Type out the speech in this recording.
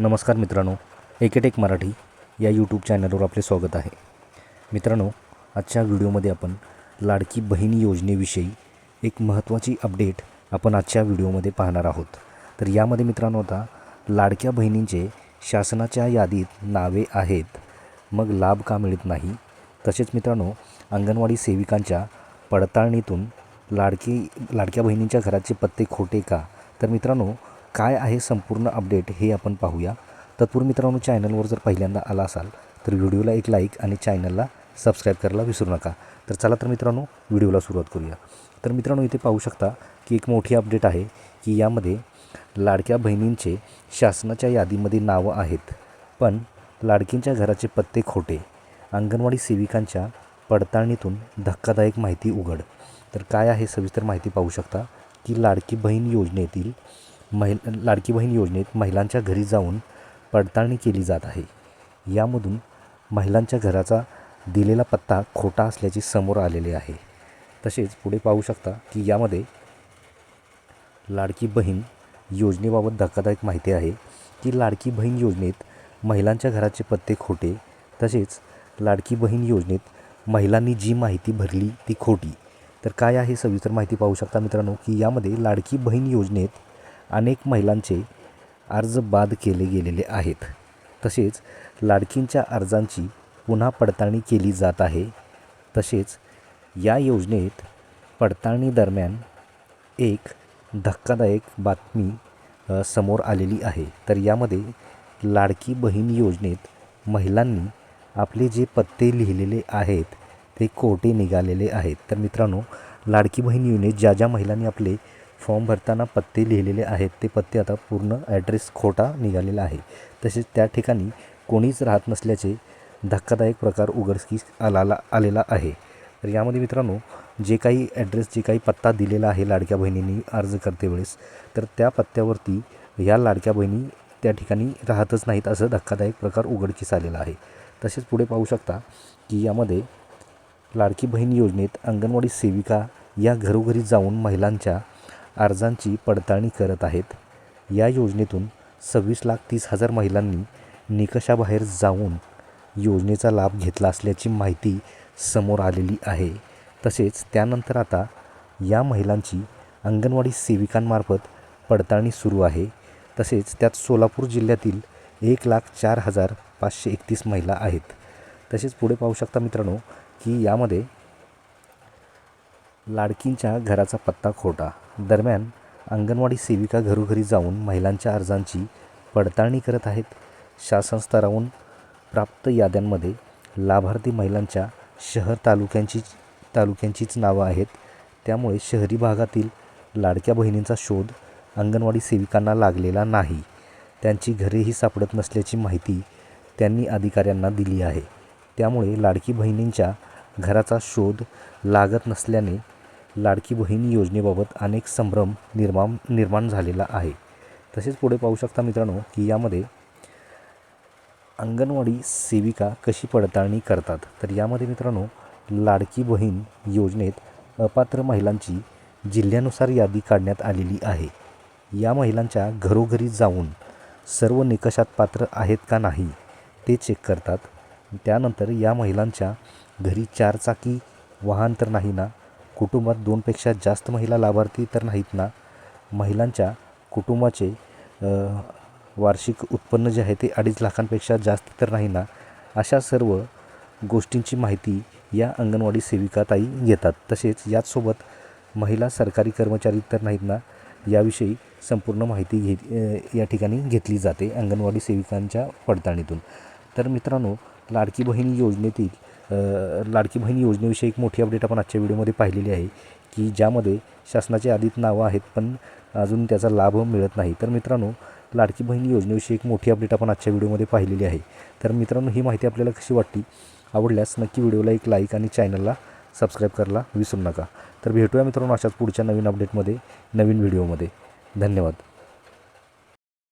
नमस्कार मित्रांनो एकेटेक मराठी या यूट्यूब चॅनलवर आपले स्वागत आहे. मित्रांनो आजच्या व्हिडिओमध्ये आपण लाडकी बहीण योजनेविषयी एक महत्त्वाची अपडेट आपण आजच्या व्हिडिओमध्ये पाहणार आहोत. तर यामध्ये मित्रांनो आता लाडक्या बहिणींचे शासनाच्या यादीत नावे आहेत. मग लाभ का मिळत नाही? तसेच मित्रांनो अंगणवाडी सेविकांच्या पडताळणीतून लाडकी लाडक्या बहिणींच्या घराचे पत्ते खोटे का? तर मित्रांनो काय आहे संपूर्ण अपडेट हे आपण पाहूया. तत्पूर्वी मित्रांनो चॅनलवर जर पहिल्यांदा आला असाल तर व्हिडिओला एक लाईक आणि चॅनलला सबस्क्राईब करायला विसरू नका. तर चला तर मित्रांनो व्हिडिओला सुरुवात करूया. तर मित्रांनो इथे पाहू शकता की एक मोठी अपडेट आहे की यामध्ये लाडक्या बहिणींचे शासनाच्या यादीमध्ये नावं आहेत. पण लाडकींच्या घराचे पत्ते खोटे. अंगणवाडी सेविकांच्या पडताळणीतून धक्कादायक माहिती उघड. तर काय आहे सविस्तर माहिती पाहू शकता की लाडकी बहीण योजनेतील महिल लाडकी बहीण योजनेत महिलांच्या घरी जाऊन पडताळणी केली जात आहे. यामधून महिलांच्या घराचा दिलेला पत्ता खोटा असल्याचे समोर आलेले आहे. तसेच पुढे पाहू शकता की यामध्ये लाडकी बहीण योजनेबाबत धक्कादायक माहिती आहे की लाडकी बहीण योजनेत महिलांच्या घराचे पत्ते खोटे तसेच लाडकी बहीण योजनेत महिलांनी जी माहिती भरली ती खोटी. तर काय आहे सविस्तर माहिती पाहू शकता मित्रांनो की यामध्ये लाडकी बहीण योजनेत अनेक महिलांचे अर्ज बाद केले गेलेले आहेत. तसेच लाडकींच्या अर्जांची पुन्हा पडताळणी केली जात आहे. तसेच या योजनेत पडताळणी दरम्यान एक धक्कादायक बातमी समोर आलेली आहे. तर यामध्ये लाडकी बहीण योजनेत महिलांनी आपले जे पत्ते लिहिलेले आहेत ते खोटे निघालेले आहेत. तर मित्रांनो लाडकी बहीण योजनेत ज्या ज्या महिलांनी आपले फॉर्म भरताना पत्ते लिहिलेले आहेत. ते पत्ते आता पूर्ण ॲड्रेस खोटा निघालेला आहे. तसेच त्या ठिकाणी कोणीच राहत नसल्याचे धक्कादायक प्रकार उघडकीस आला आलेला आहे. तर यामध्ये मित्रांनो जे काही ॲड्रेस जे काही पत्ता दिलेला आहे लाडक्या बहिणींनी अर्ज करते वेळेस तर त्या पत्त्यावरती या लाडक्या बहिणी त्या ठिकाणी राहतच नाहीत असं धक्कादायक प्रकार उघडकीस आलेला आहे. तसेच पुढे पाहू शकता की यामध्ये लाडकी बहीण योजनेत अंगणवाडी सेविका या घरोघरी जाऊन महिलांच्या अर्जांची पडताळणी करत आहेत. या योजनेतून सव्वीस लाख तीस हजार महिलांनी निकषाबाहेर जाऊन योजनेचा लाभ घेतला असल्याची माहिती समोर आलेली आहे. तसेच त्यानंतर आता या महिलांची अंगणवाडी सेविकांमार्फत पडताळणी सुरू आहे. तसेच त्यात सोलापूर जिल्ह्यातील एक लाख चार हजार पाचशे एकतीस महिला आहेत. तसेच पुढे पाहू शकता मित्रांनो की यामध्ये लाडकींच्या घराचा पत्ता खोटा दरम्यान अंगणवाडी सेविका घरोघरी जाऊन महिलांच्या अर्जांची पडताळणी करत आहेत. शासन प्राप्त याद्यांमध्ये लाभार्थी महिलांच्या शहर तालुक्यांची तालुक्यांचीच नावं आहेत. त्यामुळे शहरी भागातील लाडक्या बहिणींचा शोध अंगणवाडी सेविकांना लागलेला नाही. त्यांची घरेही सापडत नसल्याची माहिती त्यांनी अधिकाऱ्यांना दिली आहे. त्यामुळे लाडकी बहिणींच्या घराचा शोध लागत नसल्याने लाडकी बहीण योजनेबाबत अनेक संभ्रम निर्माण निर्माण झालेला आहे. तसेच पुढे पाहू शकता मित्रांनो की यामध्ये अंगणवाडी सेविका कशी पडताळणी करतात? तर यामध्ये मित्रांनो लाडकी बहीण योजनेत अपात्र महिलांची जिल्ह्यानुसार यादी काढण्यात आलेली आहे. या महिलांच्या घरोघरी जाऊन सर्व निकषात पात्र आहेत का नाही ते चेक करतात. त्यानंतर या महिलांच्या घरी चारचाकी वाहन तर नाही ना कुटुंबात दोनपेक्षा जास्त महिला लाभार्थी तर नाहीत ना? महिलांच्या कुटुंबाचे वार्षिक उत्पन्न जे आहे ते अडीच लाखांपेक्षा जास्त तर नाही ना? अशा सर्व गोष्टींची माहिती या अंगणवाडी सेविकाताई घेतात. तसेच याचसोबत महिला सरकारी कर्मचारी तर नाहीत ना? याविषयी संपूर्ण माहिती घे या ठिकाणी घेतली जाते अंगणवाडी सेविकांच्या पडताळणीतून. तर मित्रांनो लाडकी बहीण योजनेतील लाडकी बहीण योजनेविषयी एक मोठी अपडेट आपण आजच्या व्हिडिओमध्ये पाहिलेली आहे की ज्यामध्ये शासनाच्या यादीत नावं आहेत पण अजून त्याचा लाभ मिळत नाही. तर मित्रांनो लाडकी बहीण योजनेविषयी एक मोठी अपडेट आपण आजच्या व्हिडिओमध्ये पाहिलेली आहे. तर मित्रांनो ही माहिती आपल्याला कशी वाटली? आवडल्यास नक्की व्हिडिओला एक लाईक आणि चॅनलला सबस्क्राईब करायला विसरू नका. तर भेटूया मित्रांनो अशाच पुढच्या नवीन अपडेटमध्ये नवीन व्हिडिओमध्ये. धन्यवाद.